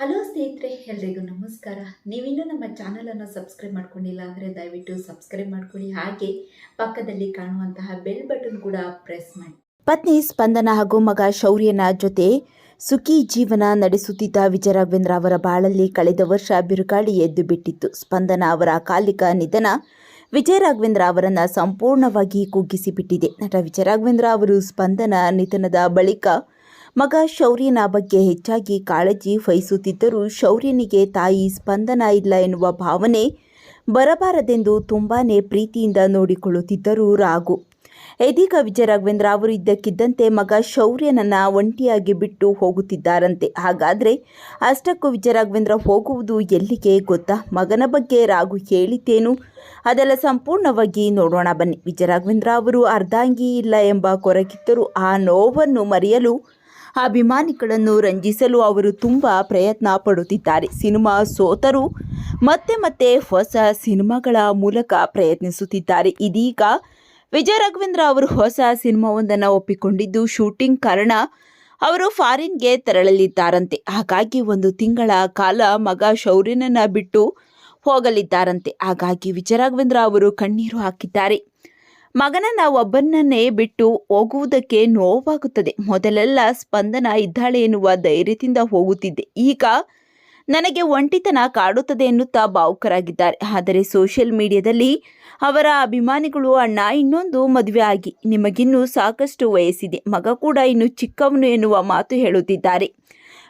Hello ಸ್ನೇಹಿತರೆ, ಎಲ್ರಿಗೂ ನಮಸ್ಕಾರ. ನೀವಿನ್ನೂ ನಮ್ಮ ಚಾನಲನ್ನು ಸಬ್ಸ್ಕ್ರೈಬ್ ಮಾಡ್ಕೊಂಡಿಲ್ಲ ಅಂದರೆ ದಯವಿಟ್ಟು ಸಬ್ಸ್ಕ್ರೈಬ್ ಮಾಡ್ಕೊಳ್ಳಿ. ಹಾಗೆ ಪಕ್ಕದಲ್ಲಿ ಕಾಣುವಂತಹ ಬೆಲ್ ಬಟನ್ ಕೂಡ ಪ್ರೆಸ್ ಮಾಡಿ. ಪತ್ನಿ ಸ್ಪಂದನ ಹಾಗೂ ಮಗ ಶೌರ್ಯನ ಜೊತೆ ಸುಖಿ ಜೀವನ ನಡೆಸುತ್ತಿದ್ದ ವಿಜಯರಾಘವೇಂದ್ರ ಅವರ ಬಾಳಲ್ಲಿ ಕಳೆದ ವರ್ಷ ಬಿರುಗಾಳಿ ಎದ್ದು ಬಿಟ್ಟಿತ್ತು. ಸ್ಪಂದನ ಅವರ ಅಕಾಲಿಕ ನಿಧನ ವಿಜಯರಾಘವೇಂದ್ರ ಅವರನ್ನು ಸಂಪೂರ್ಣವಾಗಿ ಕುಗ್ಗಿಸಿಬಿಟ್ಟಿದೆ ನಟ ವಿಜಯರಾಘವೇಂದ್ರ ಅವರು ಸ್ಪಂದನ ನಿಧನದ ಬಳಿಕ ಮಗ ಶೌರ್ಯನ ಬಗ್ಗೆ ಹೆಚ್ಚಾಗಿ ಕಾಳಜಿ ವಹಿಸುತ್ತಿದ್ದರೂ ಶೌರ್ಯನಿಗೆ ತಾಯಿ ಸ್ಪಂದನ ಇಲ್ಲ ಎನ್ನುವ ಭಾವನೆ ಬರಬಾರದೆಂದು ತುಂಬಾನೇ ಪ್ರೀತಿಯಿಂದ ನೋಡಿಕೊಳ್ಳುತ್ತಿದ್ದರು ರಾಘು. ಇದೀಗ ವಿಜಯ ರಾಘವೇಂದ್ರ ಅವರು ಇದ್ದಕ್ಕಿದ್ದಂತೆ ಮಗ ಶೌರ್ಯನನ್ನು ಒಂಟಿಯಾಗಿ ಬಿಟ್ಟು ಹೋಗುತ್ತಿದ್ದಾರಂತೆ. ಹಾಗಾದರೆ ಅಷ್ಟಕ್ಕೂ ವಿಜಯ ರಾಘವೇಂದ್ರ ಹೋಗುವುದು ಎಲ್ಲಿಗೆ ಗೊತ್ತಾ? ಮಗನ ಬಗ್ಗೆ ರಾಘು ಹೇಳಿದ್ದೇನು? ಅದೆಲ್ಲ ಸಂಪೂರ್ಣವಾಗಿ ನೋಡೋಣ ಬನ್ನಿ. ವಿಜಯ ರಾಘವೇಂದ್ರ ಅವರು ಅರ್ಧಾಂಗಿ ಇಲ್ಲ ಎಂಬ ಕೊರಗಿದ್ದರೂ ಆ ನೋವನ್ನು ಮರೆಯಲು ಅಭಿಮಾನಿಗಳನ್ನು ರಂಜಿಸಲು ಅವರು ತುಂಬ ಪ್ರಯತ್ನ ಪಡುತ್ತಿದ್ದಾರೆ. ಸಿನಿಮಾ ಸೋತರು ಮತ್ತೆ ಮತ್ತೆ ಹೊಸ ಸಿನಿಮಾಗಳ ಮೂಲಕ ಪ್ರಯತ್ನಿಸುತ್ತಿದ್ದಾರೆ. ಇದೀಗ ವಿಜಯ ರಾಘವೇಂದ್ರ ಅವರು ಹೊಸ ಸಿನಿಮಾವೊಂದನ್ನು ಒಪ್ಪಿಕೊಂಡಿದ್ದು, ಶೂಟಿಂಗ್ ಕಾರಣ ಅವರು ಫಾರಿನ್ಗೆ ತೆರಳಲಿದ್ದಾರಂತೆ. ಹಾಗಾಗಿ ಒಂದು ತಿಂಗಳ ಕಾಲ ಮಗ ಶೌರ್ಯನನ್ನು ಬಿಟ್ಟು ಹೋಗಲಿದ್ದಾರಂತೆ. ಹಾಗಾಗಿ ವಿಜಯ ರಾಘವೇಂದ್ರ ಅವರು ಕಣ್ಣೀರು ಹಾಕಿದ್ದಾರೆ. ಮಗನನ್ನ ಒಬ್ಬನನ್ನೇ ಬಿಟ್ಟು ಹೋಗುವುದಕ್ಕೆ ನೋವಾಗುತ್ತದೆ. ಮೊದಲೆಲ್ಲ ಸ್ಪಂದನ ಇದ್ದಾಳೆ ಎನ್ನುವ ಧೈರ್ಯದಿಂದ ಹೋಗುತ್ತಿದ್ದೆ. ಈಗ ನನಗೆ ಒಂಟಿತನ ಕಾಡುತ್ತದೆ ಎನ್ನುತ್ತಾ ಭಾವುಕರಾಗಿದ್ದಾರೆ. ಆದರೆ ಸೋಷಿಯಲ್ ಮೀಡಿಯಾದಲ್ಲಿ ಅವರ ಅಭಿಮಾನಿಗಳು, ಅಣ್ಣ, ಇನ್ನೊಂದು ಮದುವೆ ಆಗಿ. ನಿಮಗಿನ್ನೂ ಸಾಕಷ್ಟು ವಯಸ್ಸಿದೆ. ಮಗ ಕೂಡ ಇನ್ನು ಚಿಕ್ಕವನು ಎನ್ನುವ ಮಾತು ಹೇಳುತ್ತಿದ್ದಾರೆ.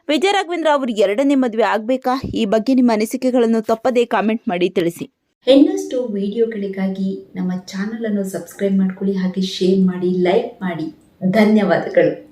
ವಿಜಯ ರಾಘವೇಂದ್ರ ಅವರು ಎರಡನೇ ಮದುವೆ ಆಗಬೇಕಾ? ಈ ಬಗ್ಗೆ ನಿಮ್ಮ ಅನಿಸಿಕೆಗಳನ್ನು ತಪ್ಪದೇ ಕಾಮೆಂಟ್ ಮಾಡಿ ತಿಳಿಸಿ. ಇನ್ನಷ್ಟು ವಿಡಿಯೋಗಳಿಗಾಗಿ ನಮ್ಮ ಚಾನಲನ್ನು ಸಬ್ಸ್ಕ್ರೈಬ್ ಮಾಡ್ಕೊಳ್ಳಿ ಹಾಗೆ ಶೇರ್ ಮಾಡಿ ಲೈಕ್ ಮಾಡಿ. ಧನ್ಯವಾದಗಳು.